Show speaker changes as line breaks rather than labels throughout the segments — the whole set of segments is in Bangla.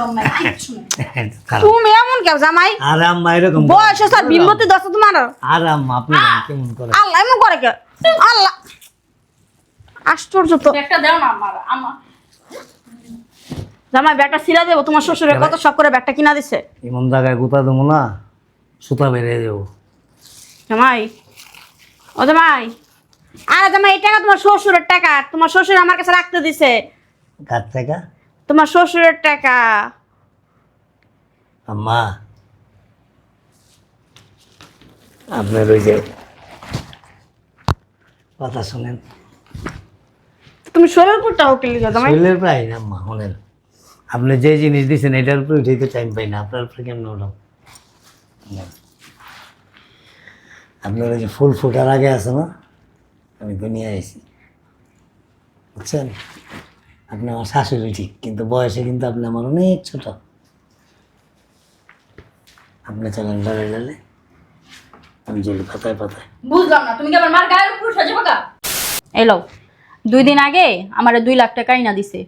শরম নাই কিচ্ছু নাই
তুমি এমন কেউ জামাই?
আরে আম্মা এরকম
বয়স স্যার বিমতি দশ তোমার
আরে আম্মা আপনি কেমন করে?
আল্লাহ এমন করে কে আল্লাহ। আশ্চর্য তো।
একটা দাও না আমার আমার।
জামাই ব্যাগটা সিরা দেবো। তোমার শ্বশুরের কত শখ করে ব্যাগটা কিনা দিছে?
এমন জায়গায় গুতা দেবো না সুতা বেরিয়ে যাব
জামাই। ও জামাই। আরে জামাই এই টাকা তোমার শ্বশুরের টাকা। তোমার শ্বশুর আমার কাছে রাখতে দিছে।
কার থেকে
তোমার শ্বশুরের টাকা।
আম্মা আপনার ওই যে কথা শুনেন।
তুমি শরীর পুরটা হোক লিখে জামাই।
শরীরের প্রায় না আম্মা শোনেন আপনি যে জিনিস দিচ্ছেন এটার উপরে উঠেই তো টাইম পাই না আপনার উপরে কেমন উঠাম আপনার ওই যে ফুল ফোটার আগে আছে না আমি তো নিয়ে আইছি। বুঝছেন? আপনি আমার শাশুড়ি ঠিক কিন্তু বয়সে কিন্তু আপনি আমার অনেক ছোট। আপনি চলেন লড়ে লালে আমি চলি পাতায় পাতায়।
বুঝলাম না তুমি কি আমার মার গায়ের উপর সাজে বাকা?
এলো দুই দিন আগে আমার দুই লাখ টাকা না দিছে।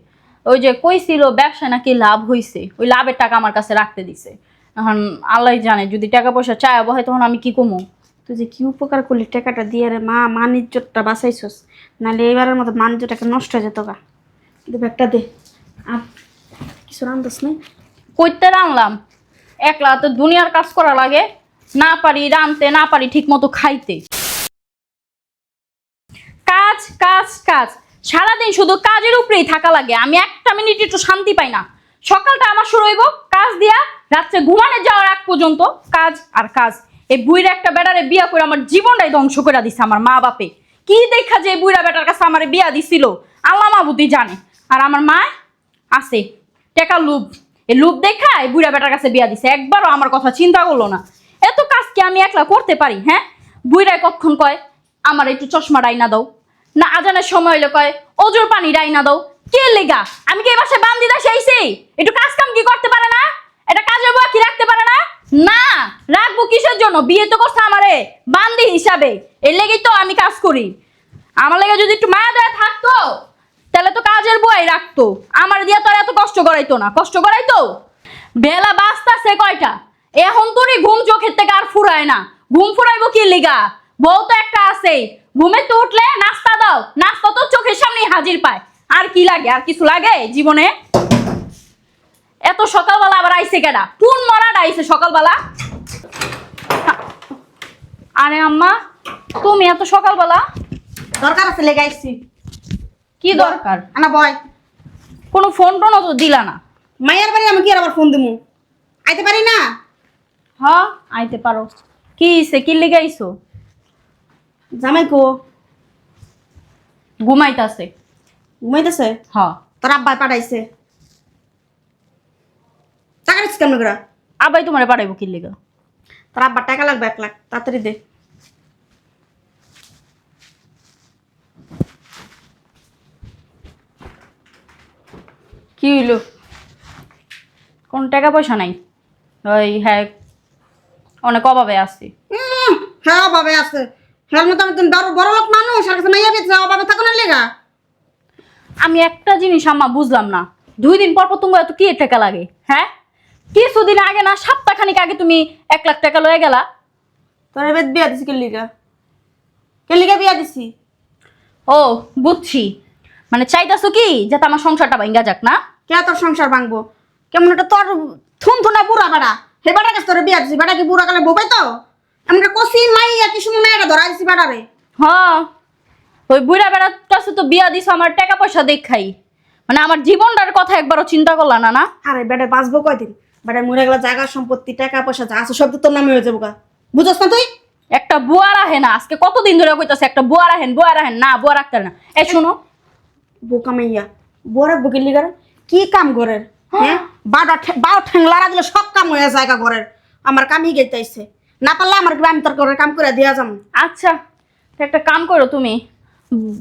ওই যে কইছিল ব্যবসা নাকি লাভ হইছে ওই লাভের টাকা আমার কাছে রাখতে দিছে। এখন আল্লাহ জানে যদি টাকা পয়সা চায় বহে তখন আমি কি কমু?
তুই যে কি উপকার করলি টাকাটা দিয়ে রে মা মানিজ্যটা বাঁচাইছস। নাহলে এবারের মতো মানিজ্যটাকে নষ্ট হয়ে যেত গা। ব্যাগটা দে।
একলা তো দুনিয়ার কাজ করা লাগে, না পারি রানতে, না পারি ঠিক মতো খাইতে। কাজ কাজ কাজ, সারাদিন শুধু কাজের উপরেই থাকা লাগে, আমি একটা মিনিট একটু শান্তি পাই না। সকালটা আমার শুরু হইব, কাজ দিয়া রাত্রে ঘুমানো যাওয়ার আগ পর্যন্ত কাজ আর কাজ। এই বুইরা একটা বেটারে বিয়া করে আমার জীবনটাই ধ্বংস করে দিছে আমার মা বাপে কি দেখা যে বুইরা বেটার কাছে আমার বিয়া দিছিল, আল্লাহ মাবুদি জানে। আর আমার মা আছে, টেকা লুব এই লুব দেখা এই বুড়া বেটার কাছে বিয়া দিছে। একবারও আমার কথা চিন্তা করল না। এত কাজ কি আমি একলা করতে পারি হ্যাঁ? বুড়ায় কখন কয়, আমার একটু চশমা ডাইনা দাও। না, আজানের সময় হইলে কয় ওজোর পানি ডাইনা দাও। কে লেগা? আমি কি এই বাসায় বান্দি দা সেইছি একটু কাজ কাম কি করতে পারে না? এটা কাজের বউ কি রাখতে পারে না? না, রাখব কিসের জন্য? বিয়ে তো করছে আমারে, বান্দি হিসাবে। এর লেগেই তো আমি কাজ করি। আমার লেগে যদি একটু মায়া দেয়া থাকতো তাহলে তো কাজের বই রাখতো। আমার দিয়া তো আর এত কষ্ট করাইতো না। কষ্ট করাইতো? বেলা বাঁচতাছে কয়টা? এখন তোরই ঘুম চোখের থেকে আর ফুরায় না। ঘুম ফুরাইবো কি লিগা? বউ তো একটা আছে ঘুমে তো উঠলে নাস্তা দাও। নাস্তা তো চোখের সামনেই হাজির পায়। আর কি লাগে? আর কিছু লাগে জীবনে? এত সকালবেলা আবার আইছে কেডা? কোন মরাটা আইছে সকালবেলা? আরে আম্মা, তুমি এত সকালবেলা?
দরকার আছে লেগে আইসি
কি দরকার?
আনা বয়।
কোনো ফোন টোনও তো দিলা না।
মায়ের বাড়ি আমি কি আর আবার ফোন দিমু? আইতে পারি না?
হ্যাঁ আইতে পারো। কি হইছে? কি লিগে আইছো?
জামাই কো।
ঘুমাইতাছে।
ঘুমাইতেছে?
হ্যাঁ
তোর আব্বাই পাঠাইছে। টাকা দিচ্ছিস কেমন করে?
আবাই তোমারে পাঠাইবো কি লিগা?
তোর আব্বার টাকা লাগবে এক লাখ। তাড়াতাড়ি দে।
কি হইল? কোন টাকা পয়সা নাই? ওই হ্যাঁ অনেক অভাবে আছি।
হ্যাঁ অভাবে আছে। হ্যাঁ মতো আমি বড় বড় লোক মানুষ আর কাছে মাইয়া পেয়েছে অভাবে থাকো না লেগা।
আমি একটা জিনিস আম্মা বুঝলাম না। দুই দিন পর পর তোমার এত কি টাকা লাগে হ্যাঁ? কিছুদিন আগে না সপ্তাহখানিক আগে তুমি এক লাখ টাকা লয়ে গেলা।
তোর এবার বিয়া দিছি কে লিগা? কে লিগা বিয়া দিছি?
ও বুঝছি। মানে চাইতাছো কি যাতে আমার সংসারটা ভাঙ্গা যাক না?
কে তোর সংসার ভাঙবো? কেমন একটা তোর থুন থুনা বুড়া বেড়া। হে বেড়া কাছে তোর বিয়া দিছি বেড়া কি বুড়া কালে বোবাই তো এমন কষি মাইয়া কি সময় মেয়েটা ধরা দিছি বেড়ারে?
হ্যাঁ ওই বুড়া বেড়ার কাছে তো বিয়া দিছ আমার টাকা পয়সা দেখাই মানে আমার জীবনটার কথা একবারও চিন্তা করলা না না?
আরে বেড়া বাঁচবো কয়দিন? বেড়া মরে গেলে জায়গা সম্পত্তি টাকা পয়সা যা আছে সব তো তোর নামে হয়ে যাব গা। বুঝছ না তুই?
একটা বুয়া রাহে না আজকে কতদিন ধরে কইতাছে একটা বুয়া রাহেন বুয়া রাহেন না বুয়া রাখতে না। এই শুনো।
বোকা মাইয়া বড় বুকির লিগার কি কাম ঘরের? হ্যাঁ? বারো বারো ঠ্যাং লাড়া দিলে সব কাম হয়ে জায়গা ঘরের। আমার কামই গেতাইছে না পারলে আমার আমি তোর ঘরের কাম করে দিয়া যাম।
আচ্ছা একটা কাম করো তুমি।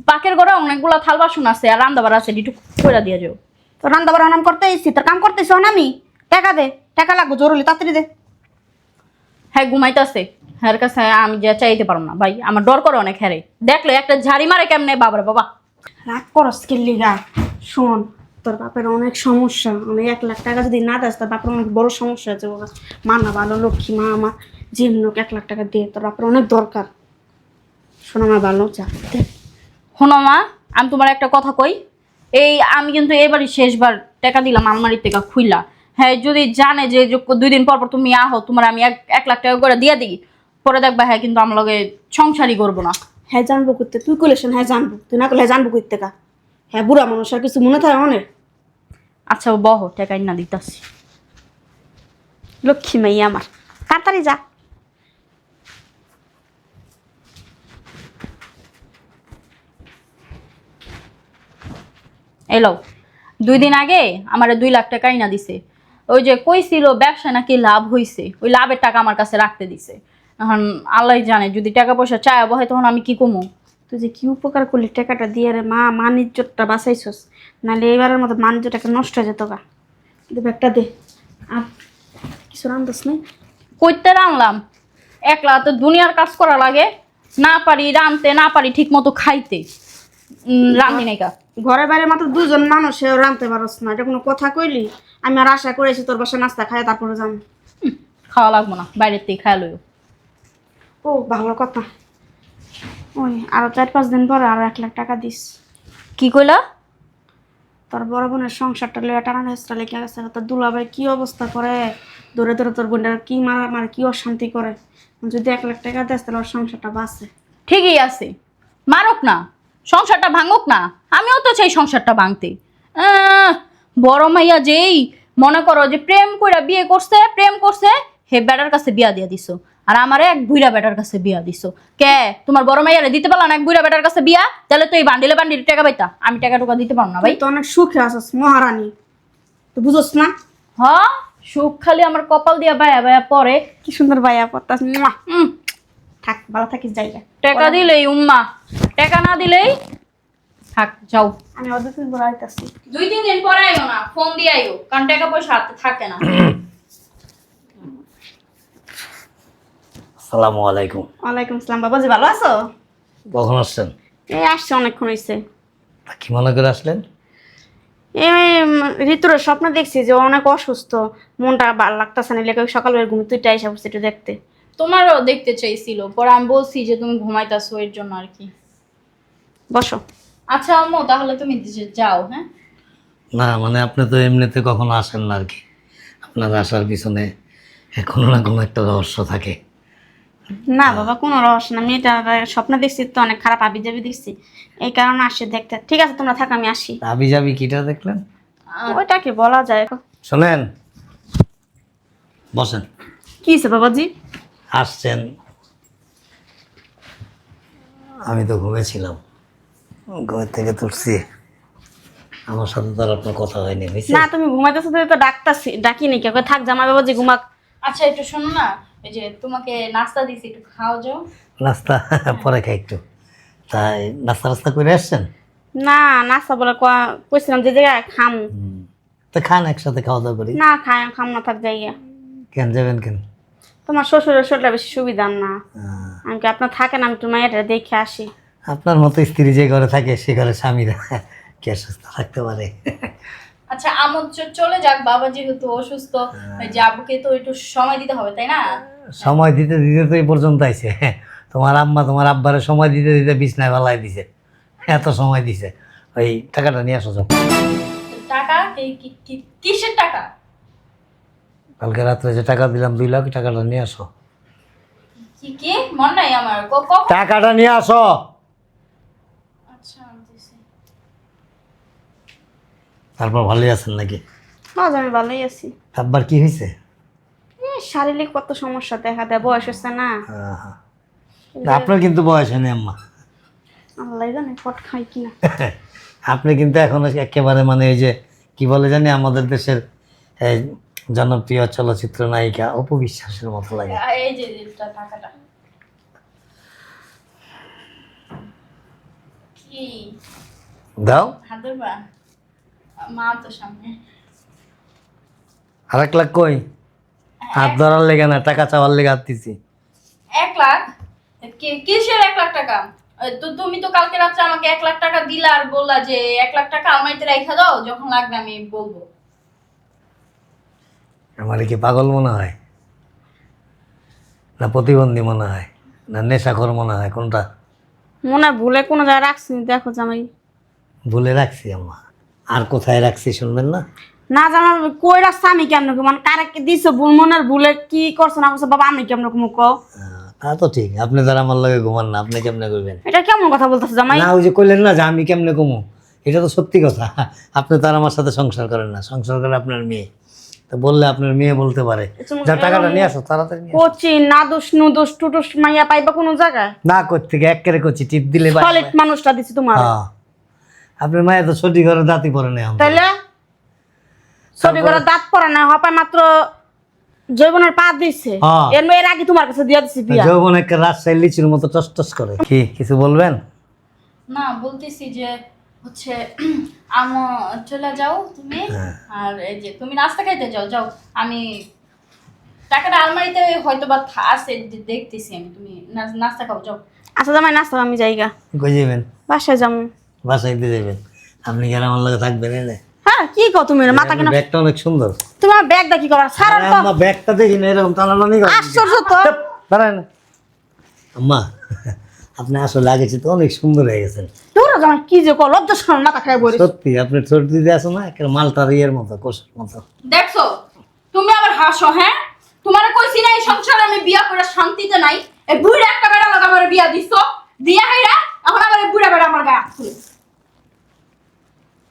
বাকের ঘরে অনেকগুলা থাল বাসন আছে আর রান্দাবার আছে একটু কইরা দিয়ে যাও।
তো রান্না বাড়া নাম করতে এসছি তোর কাম করতেছ না আমি টাকা দে টাকা লাগবে জরুরি তাড়াতাড়ি দে।
হ্যাঁ ঘুমাইতেছে। হ্যাঁ কাছে আমি যা চাইতে পারব না। ভাই আমার ডর করে অনেক হ্যারে দেখলে একটা ঝাড়ি মারে কেমনে? বাবারে বাবা।
রাগ করস কিল্লিগা। শোন তোর বাপের অনেক সমস্যা। অনেক এক লাখ টাকা যদি না দেয় তোর বাপের অনেক বড় সমস্যা আছে বাবা মা না ভালো লক্ষ্মী মা আমার যেমন হোক এক লাখ টাকা দিয়ে। তোর বাপের অনেক দরকার। শোনো আমার ভালো যা।
শোনো মা আমি তোমার একটা কথা কই। এই আমি কিন্তু এবারই শেষবার টাকা দিলাম আলমারির থেকে খুইলা। হ্যাঁ যদি জানে যে দুই দিন পর পর তুমি আহো তোমার আমি এক এক লাখ টাকা করে দিয়ে দিই। পরে দেখবা হ্যাঁ কিন্তু আমার লগে সংসারই করব না।
হ্যাঁ জানব করতে। তুই কইলেছেন হ্যাঁ জানব। তুই না করলে হ্যাঁ জানব করতে কা। হ্যাঁ বুড়া মানুষ, আর কিছু মনে থাকে অনেক
আচ্ছা বহ, টাকা না দিতাছি।
লক্ষ্মী মাইয়া আমার, তাড়াতাড়ি যা।
এলো, দুই দিন আগে আমার দুই লাখ টাকা না দিছে। ওই যে কইছিল, ব্যবসা নাকি লাভ হইছে, ওই লাভের টাকা আমার কাছে রাখতে দিছে। এখন আল্লাহ জানে, যদি টাকা পয়সা চায় বহে তখন আমি কি কমু?
তুই যে কি উপকার করলি টাকাটা দিয়ে রে মা মানিজ্যটা বাঁচাইছস। নাহলে এবারের মতো মানিজ্যটাকে নষ্ট হয়ে যেত গা। দে ব্যাগটা দে। আর কিছু রান্দাস নেই?
কইতে রানলাম একলা তো দুনিয়ার কাজ করা লাগে না পারি রানতে না পারি ঠিক মতো খাইতে রান্ধি নাই কা
ঘরে বাইরে মাত্র দুজন মানুষ রানতে পারস না এটা কোনো কথা কইলি? আমি আর আশা করেছি তোর বাসা নাস্তা খাই তারপরে যাম।
খাওয়া লাগবো না বাইরের থেকে খাই লইও।
ও ভালো কথা। ওই আরও চার পাঁচ দিন পরে আরও এক লাখ টাকা দিস।
কি কইলা?
তোর বড় বোনের সংসারটা লইয়া টানা হেসটা লেগে গেছে তোর দুলাভাই কি অবস্থা করে? দূরে দূরে তোর বোনটা কি মারা মারা কি অশান্তি করে? যদি এক লাখ টাকা দেস তাহলে ওর সংসারটা বাঁচে।
ঠিকই আছে। মারুক না সংসারটা ভাঙুক না আমিও তো চাই সংসারটা ভাঙতে। আহ, বড় মাইয়া যেই মনে করো যে প্রেম কইরা বিয়ে করছে প্রেম করছে হে বেটার কাছে বিয়া দিয়া দিছো। আর আমারে এক বুইরা বেটার কাছে বিয়া দিছো। কে? তোমার বড় মাইয়ারে দিতে পারলা না এক বুইরা বেটার কাছে বিয়া? তাহলে তো এই বান্ডিলে বান্ডিলে টাকা পাইতা। আমি টাকা টুকা দিতে পারব না ভাই।
তো অনেক সুখে আছিস মহারানী। তুই বুঝোস না?
হ? সুখ খালি আমার কপাল দিয়া বায়া বায়া পরে
কি সুন্দর ভাইয়া পড়তাস থাক ভালো থাকিস জায়গা
টাকা দিলেই উম্মা। টাকা না দিলেই থাক যাও।
আমি তুই বলে আইতাছি।
দুই তিন দিন পরে আইও না ফোন দিয়ে আইও কারণ টাকা পয়সা হাতে থাকে না।
আসসালামু আলাইকুম।
ওয়ালাইকুম আসসালাম। বাবাজি ভালো আছো?
কখন আসছেন?
এই আসছে অনেকক্ষণ হয়েছে
তা কি মনে করে আসলেন?
এই ঋতুর স্বপ্ন দেখছি যে ও অনেক অসুস্থ। মনটা ভালো লাগতেছে না লেগে সকালবেলা ঘুম তুই এসে পড়ছে একটু দেখতে।
তোমারও দেখতে চাইছিল পরে আমি বলছি যে তুমি ঘুমাইতাছো এর জন্য আর কি।
বসো।
আচ্ছা আম্মু তাহলে তুমি যে- যাও হ্যাঁ?
না মানে আপনি তো এমনিতে কখনো আসেন না আর কি। আপনার আসার পিছনে কোনো না কোনো একটা রহস্য থাকে।
না বাবা কোনো রহস্য না আমি এটা স্বপ্ন দেখছি তো অনেক খারাপ আবি যাবি দেখছি। এই কারণে আসছে দেখতে। ঠিক আছে তোমরা থাকো আমি আসি।
আবি যাবি কিটা দেখলেন?
ওইটা কি বলা যায়।
শোনেন। বসেন।
কি হয়েছে বাবাজি?
আসছেন। আমি তো ঘুমেছিলাম। ঘুমের থেকে তুলছি। আমার সাথে তো আর আপনার কথা হয়নি
না তুমি ঘুমাইতেছো তো ডাকতাছি ডাকি নি কেউ থাক জামা বাবাজি ঘুমাক।
আচ্ছা একটু শোনো না। এই যে তোমাকে নাস্তা দিছি একটু খাও যাও।
নাস্তা পরে খাই একটু। তাই নাস্তা রাস্তা করে আসছেন?
না নাস্তা বলে কইছিলাম যে জায়গায় খাম।
তো খান একসাথে খাওয়া দাওয়া করি।
না খাই খাম না থাক যাইয়া
কেন যাবেন কেন?
তোমার শ্বশুরের শরীরটা বেশি সুবিধা না। আমি কি আপনার থাকেন আমি তোমার এটা দেখে আসি।
আপনার মতো স্ত্রী যে ঘরে থাকে সে ঘরে স্বামীরা কে সুস্থ থাকতে পারে?
আচ্ছা আমন চলে যাক বাবা যেহেতু অসুস্থ ওই যে আব্বুকে তো একটু সময় দিতে হবে তাই না?
সময় দিতে দিতে তো এই পর্যন্ত আইছে। তোমার আম্মা তোমার আব্বারে সময় দিতে দিতে বিছনায় বেলায় দিছে। এত সময় দিছে। ওই টাকাটা নিয়ে আসো যাও।
টাকা? কিসের টাকা?
কালকে রাত্রে যে টাকা দিলাম দুই লাখ টাকাটা নিয়ে আসো।
কি কি? মন নাই আমার।
টাকাটা নিয়ে আসো
আচ্ছা আনতেছি।
তারপর ভালোই আছেন নাকি?
আজ আমি ভালোই আছি।
আব্বার কি হয়েছে?
এ, শারীরিক কত সমস্যা দেখা দেয় বয়স হচ্ছে না।
না, আপনার কিন্তু বয়স হয়নি আম্মা।
আল্লাহ জানে পট খাই কিনা।
আপনি কিন্তু এখন একেবারে মানে এই যে কি বলে জানি আমাদের দেশের এই জনপ্রিয় চলচ্চিত্র নায়িকা অপবিশ্বাসের মতো লাগে।
এই যে টাকাটা।
দাও।
মা তো সামনে।
আর এক লাখ কই? হাত ধরার লেগে না টাকা চাওয়ার লেগে হাত দিছি।
এক লাখ? কি- কিসের এক লাখ টাকা?
তো তুমি তো কালকে রাত্রে আমাকে এক লাখ টাকা দিলা আর বললা যে এক লাখ টাকা আলমারিতে রেখে দাও যখন লাগবে আমি বলব।
আমার কি পাগল মনে হয়? না প্রতিবন্ধী মনে হয়? না নেশাখর মনে হয়? কোনটা?
মনে হয় ভুলে কোনো জায়গায় রাখছি দেখো জামাই।
ভুলে রাখছি আম্মা। আর কোথায় রাখছি শুনবেন না?
না জামাই কই রাখছে আমি কেমন মানে কারে দিছো? মনের ভুলে কি করছ না করছ? বাবা আমি কেমন কমু কও?
তা তো ঠিক। আপনি তারা আমার লগে ঘুমান না আপনি কেমনে করবেন
এটা কেমন কথা বলতেছো জামাই?
না ওই যে কইলেন না যে আমি কেমনে কমু? এটা তো সত্যি কথা। আপনি তার আমার সাথে সংসার করেন না। সংসার করে আপনার মেয়ে। তো বললে আপনার মেয়ে বলতে পারে। যা টাকাটা নিয়ে আসো তাড়াতাড়ি নিয়ে আসো।
কোচি নাদুস নুদুস টুটুস মাইয়া পাইবা কোনো জায়গায়?
না করতে গিয়ে একেরে করছি টিপ দিলে
সলিড মানুষটা দিছি তোমার।
হ্যাঁ। আপনার মায়ের তো ছুটি করে দাঁতি পরে নেই
তাইলে? ছবি করে দাঁত পড়া না হপায় মাত্র জৈবনের পা দিছে।
হ্যাঁ।
এর মেয়ের আগে তোমার কাছে দিয়া দিছি বিয়া।
যৌবন একটা রাজশাহী লিচুর মতো টস টস করে। কি কিছু বলবেন?
না বলতেছি যে হচ্ছে আমো চলে যাও তুমি।
হ্যাঁ।
আর এই যে তুমি নাস্তা খাইতে যাও যাও। আমি টাকাটা আলমারিতে হয়তো বা থা- আছে দেখতেছি আমি। তুমি নাস্তা খাও যাও।
আচ্ছা জামাই নাস্তা আমি যাইগা।
কই যাবেন?
বাসায় যাব
বাসায় দিয়ে যাবেন। আপনি কি আর আমার লগে থাকবেন এনে?
হ্যাঁ কি তুমি রে? মাথা কিনা
ব্যাগটা অনেক সুন্দর।
তোমার ব্যাগটা কি করার সারার তো।
আম্মা ব্যাগটা দেখি না এরকম টানাটানি করে।
আশ্চর্য তো।
দাঁড়ায় আম্মা আপনি আসলে আগেছি তো অনেক সুন্দর হয়ে গেছেন।
তোরা জামাই কি যে কো লজ্জা শরম মাথা খাই বলি
সত্যি আপনি ছোট দিদি আসো না একটা মালটার ইয়ের মতো কোষের মতো।
দেখছ তুমি আবার হাসো হ্যাঁ? তোমার কইছি না এই সংসারে আমি বিয়া করে শান্তিতে নাই। এই বুড়া একটা বেড়া লাগা আমার বিয়া দিছো। দিয়া হাইরা এখন আবার এই বুড়া বেড়া আমার গায়ে তুলে লজ্জা শরম নাই কিচ্ছু নাই
খারাপ।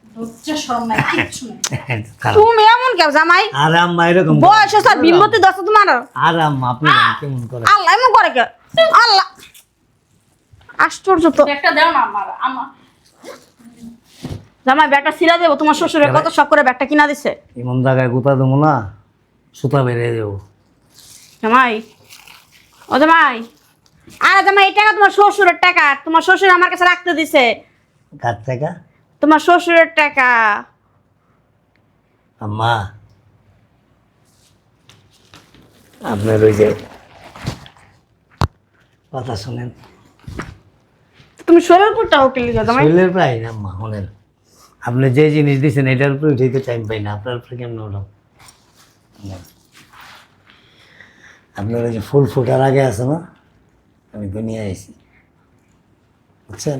তুমি এমন কেউ জামাই?
আরে আম্মা এরকম
বয়স স্যার বিমতি দশ তোমার?
আরে আম্মা আপনি কেমন করে
আল্লাহ এমন করে কে আল্লাহ! আশ্চর্য তো।
একটা দাও না আমার আমার।
জামাই ব্যাগটা সিরা দেবো তোমার শ্বশুরের কত শখ করে ব্যাগটা কিনা দিছে?
এমন জায়গায় গুতা দেবো না সুতা বেরিয়ে যাব
জামাই ও জামাই আরে জামাই এই টাকা তোমার শ্বশুরের টাকা তোমার শ্বশুর আমার কাছে রাখতে দিছে।
কার টাকা?
তোমার শ্বশুরের টাকা।
আম্মা আপনার ওই যে কথা শুনেন।
তুমি শরীর কোনটা হোটেল লিখে জামাই।
শরীরের প্রায় না আম্মা শোনেন। আপনি যে জিনিস দিচ্ছেন এটার উপরে উঠে তো টাইম পাই না। আপনার উপরে কেমন উঠাম আপনার ওই যে ফুল ফোটার আগে আছে না? আমি তো নিয়ে আইছি। বুঝছেন?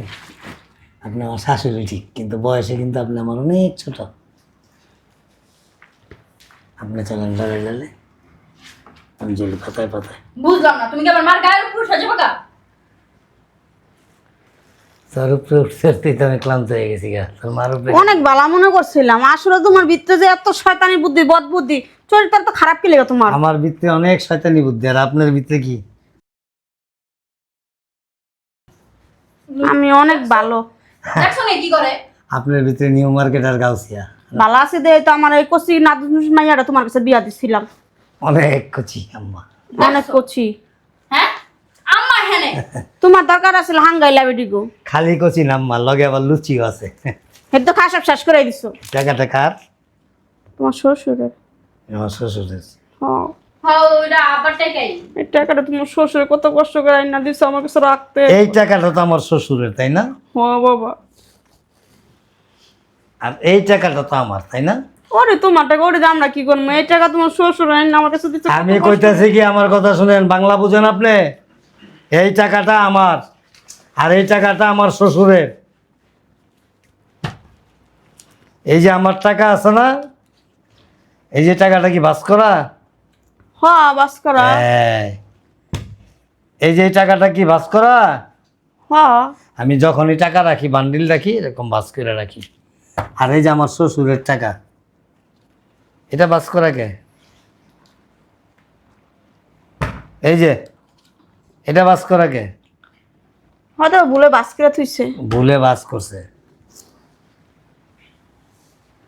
আপনি আমার শাশুড়ি ঠিক কিন্তু বয়সে কিন্তু আপনি আমার অনেক ছোট। আপনি চলেন ডালে ডালে আমি চলি পাতায় পাতায়।
বুঝলাম না তুমি কি আবার মার গায়ের উপর উঠে যাবে
তার উপরে উঠতে উঠতেই তো আমি ক্লান্ত হয়ে গেছি গা। তোর মার উপরে
অনেক ভালো মনে করছিলাম আসলে তোমার ভিতরে যে এত শয়তানি বুদ্ধি বদ বুদ্ধি চরিত্র তো খারাপ কি লেগে তোমার?
আমার ভিতরে অনেক শয়তানি বুদ্ধি আর আপনার ভিতরে কি?
আমি অনেক ভালো
দেখছ না কি করে?
আপনার ভিতরে নিউ মার্কেট আর গাউসিয়া।
ভালো আছে দে তো আমার এই কচি নাদুস মাইয়াটা তোমার কাছে বিয়া দিছিলাম।
অনেক কচি আম্মা।
অনেক কচি।
হ্যাঁ? আম্মা হ্যাঁ
তোমার দরকার আছিল হাঙ্গাই লাবিডিগো
খালি কচি না আম্মা লগে আবার লুচিও আছে।
হেড তো খাসাপ শেষ করে দিছো।
টাকাটা কার?
তোমার শ্বশুরের।
আমার শ্বশুরের।
হ্যাঁ
হ্যাঁ
এই টাকাটা তোমার শ্বশুর কত কষ্ট করে না দিছো আমার কাছে রাখতে
এই টাকাটা তো আমার শ্বশুরের তাই না?
হ্যাঁ বাবা।
আর এই টাকাটা তো আমার তাই না?
ওরে তোমার টাকা ওরে আমরা কি করব এই টাকা তোমার শ্বশুর আইন আমার কাছে দিচ্ছে
আমি কইতাছি কি আমার কথা শুনেন বাংলা বুঝেন আপনি? এই টাকাটা আমার আর এই টাকাটা আমার শ্বশুরের। এই যে আমার টাকা আছে না এই যে টাকাটা কি বাস করা?
হ্যাঁ বাস করা
হ্যাঁ। এই যে টাকাটা কি বাস করা
হ্যাঁ।
আমি যখনই টাকা রাখি বান্ডিল রাখি এরকম বাস করে রাখি। আর এই যে আমার শ্বশুরের টাকা এটা বাস করা কে? এই যে এটা বাস করা কে?
হয়তো ভুলে বাস করে থুইছে।
ভুলে বাস করছে।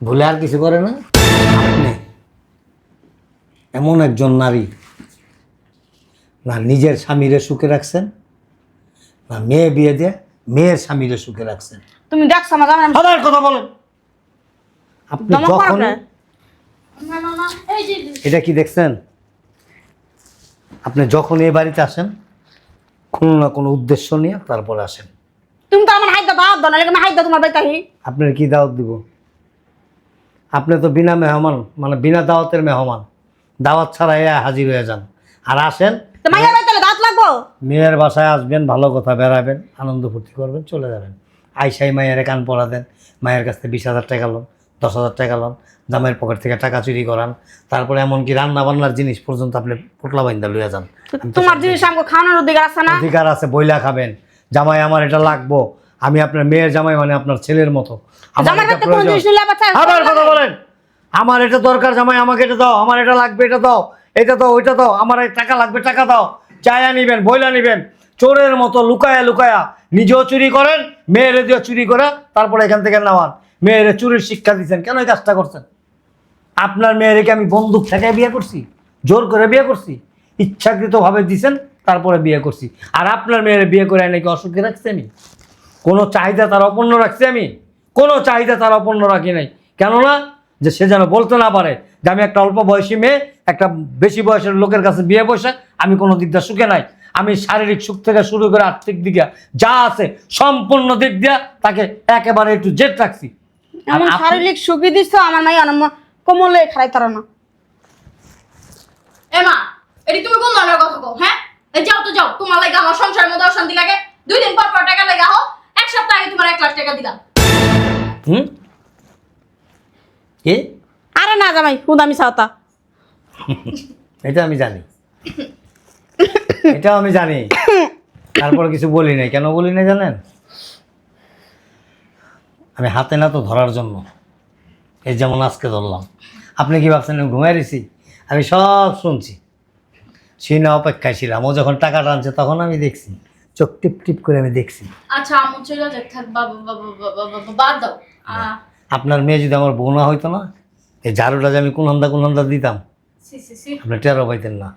ভুলে আর কিছু করে না? এমন একজন নারী না নিজের স্বামীরে সুখে রাখছেন না মেয়ে বিয়ে দিয়ে মেয়ের স্বামীরে সুখে রাখছেন।
তুমি দেখছ আমার
আবার কথা বলেন। আপনি যখন এটা কি দেখছেন? আপনি যখন এই বাড়িতে আসেন কোনো না কোনো উদ্দেশ্য নিয়ে তারপরে আসেন।
তুমি তো আমার হাইদা দাও দাও নাহলে আমি হাইদা তোমার বাইতাহি
আপনার কি দাওয়াত দিব? আপনি তো বিনা মেহমান মানে বিনা দাওয়াতের মেহমান। দাওয়াত ছাড়া এ হাজির হয়ে যান। আর আসেন মেয়ের বাসায় আসবেন ভালো কথা বেড়াবেন আনন্দ ফুর্তি করবেন চলে যাবেন। আইসাই মায়ের কান পড়া দেন মায়ের কাছ থেকে বিশ হাজার টাকা লোন দশ হাজার টাকা লোন জামাইয়ের পকেট থেকে টাকা চুরি করান তারপরে এমনকি রান্না বান্নার জিনিস পর্যন্ত আপনি পোটলা বাইন্দা লইয়া যান।
তোমার জিনিস আমাকে খাওয়ানোর অধিকার আছে না?
অধিকার আছে বইলা খাবেন। জামাই আমার এটা লাগবো। আমি আপনার মেয়ের জামাই মানে আপনার ছেলের মতো। আমার কথা বলেন। আমার এটা দরকার জামাই, আমাকে এটা দাও, আমার এটা লাগবে, এটা দাও এটা দাও, ওইটা দাও, আমার টাকা লাগবে, টাকা দাও। চায়া নিবেন বইলা নিবেন, চোরের মতো লুকায়া লুকায়া নিজেও চুরি করেন, মেয়েরে দিয়েও চুরি করে তারপরে এখান থেকে নেওয়ান। মেয়েরে চুরির শিক্ষা দিচ্ছেন কেন এই কাজটা করছেন? আপনার মেয়েকে আমি বন্দুক থেকে বিয়ে করছি? জোর করে বিয়ে করছি? ইচ্ছাকৃতভাবে দিছেন, তারপরে বিয়ে করছি। আর আপনার মেয়ের বিয়ে করে নাকি অসুখে রাখছি আমি? কোনো চাহিদা তার অপন্ন রাখছি আমি? কোনো চাহিদা তার অপন্ন রাখি নাই। কেননা যে সে যেন বলতে না পারে যে আমি একটা অল্প বয়সী মেয়ে একটা বেশি বয়সের লোকের কাছে বিয়ে বসে আমি কোনো দিক দিয়ে সুখে নাই। আমি শারীরিক সুখ থেকে শুরু করে আর্থিক দিকে যা আছে সম্পূর্ণ দিক দিয়া তাকে একেবারে একটু জেট রাখছি।
শারীরিক সুখী দিচ্ছ আমার মাইয়া আমার কোমলে খারাই তারা না।
এমা এটি তুমি কোন ধরনের কথা কও হ্যাঁ? এ যাও তো যাও তোমার লাগে আমার সংসারের মধ্যে অশান্তি লাগে। দুই দিন পর পর টাকা লাগে হো এক সপ্তাহ আগে তোমার এক লাখ টাকা দিলাম।
হুম? এ
আরে না জামাই হুদ আমি সাওতা
এটা আমি জানি। এটাও আমি জানি। তারপর কিছু বলি নাই। কেন বলি নাই জানেন? আমি হাতে না তো ধরার জন্য। এই যেমন আজকে ধরলাম। আপনি কি ভাবছেন আমি ঘুমাই রয়েছি আমি সব শুনছি। শুনে অপেক্ষায় ছিলাম। ও যখন টাকা টানছে তখন আমি দেখছি। চোখ টিপ টিপ করে আমি দেখছি।
আচ্ছা আমু চলে যাক। থাক বাবা বাবা বাবা বাবা বাদ দাও।
আপনার মেয়ে যদি আমার বউ না হইতো না এই ঝাড়ুটা যে আমি কোন কুনন্দা দিতাম?
সি সি সি।
আপনি টেরো পাইতেন না।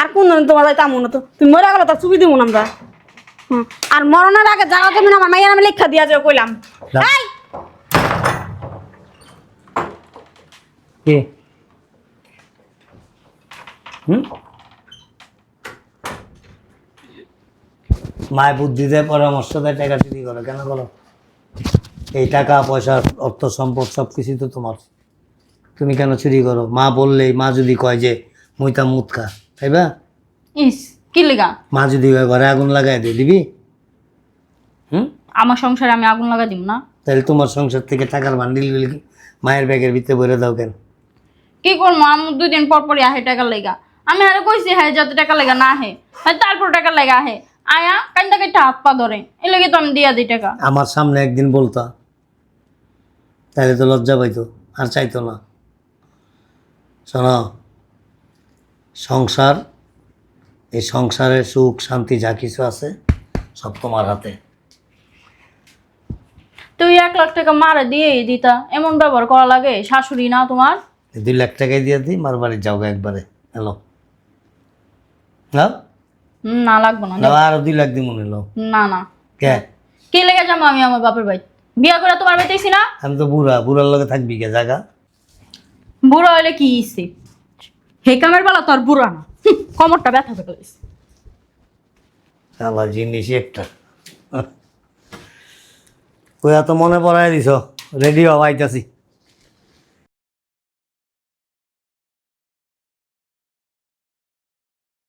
আর কোন তোমার আমু না তো? তুমি মরে গেলো তার ছবি দিব না আমরা। আর মরণের আগে জায়গা জমিন আমার মাইয়ার আমি লেখা দিয়া যাও কইলাম। এই!
কে? হুম? মায় বুদ্ধি দেয় পরামর্শ দেয় টাকা চুরি করো। কেন করো এই টাকা পয়সা অর্থ সম্পদ সব কিছুই তো তোমার। তুমি কেন চুরি করো? মা বললেই মা যদি কয় যে মুইতা মুত খা তাইবা?
ইস কি লেগা?
মা যদি কয় ঘরে আগুন লাগাই দিয়ে দিবি? হুম?
আমার সংসারে আমি আগুন লাগা দিব না।
তাহলে তোমার সংসার থেকে টাকার বান্ডিলগুলি কি মায়ের ব্যাগের ভিতরে ভরে দাও কেন?
কি করব আমি দুই দিন পর পরই আহে টাকা লেগা। আমি আরে কইছি হ্যাঁ যত টাকা লেগা না আহে হ্যাঁ তারপর টাকা লেগা আহে। আয়া কান্দা কাইটা হাত পা ধরে। এই লেগে তো আমি দিয়া দিই টাকা।
আমার সামনে একদিন বলতা তাহলে তো লজ্জা পাইতো আর চাইতো না। শোনো সংসার এই সংসারের সুখ শান্তি যা কিছু আছে সব তোমার হাতে।
তুই এক লাখ টাকা মারে দিয়েই দিতা এমন ব্যবহার করা লাগে শাশুড়ি না তোমার?
দুই লাখ টাকাই দিয়ে দিই মার বাড়ি যাও একবারে হ্যালো না
হুম, না লাগবো না
না আরও দুই লাখ দিই মনে লো
না না।
কে?
কি লেগে যাব আমি আমার বাপের বাড়ি বিয়া করে তোমার বাড়িতেছি না?
আমি তো বুড়া বুড়ার লগে থাকবি কে জায়গা
বুড়া হইলে কি ইসে হে কামের বেলা তোর বুড়া না। কমরটা ব্যথা করে গেছে।
আবার জিনিস একটা। কইয়া তো মনে পড়াই দিছ রেডি হওয়া আইতাছি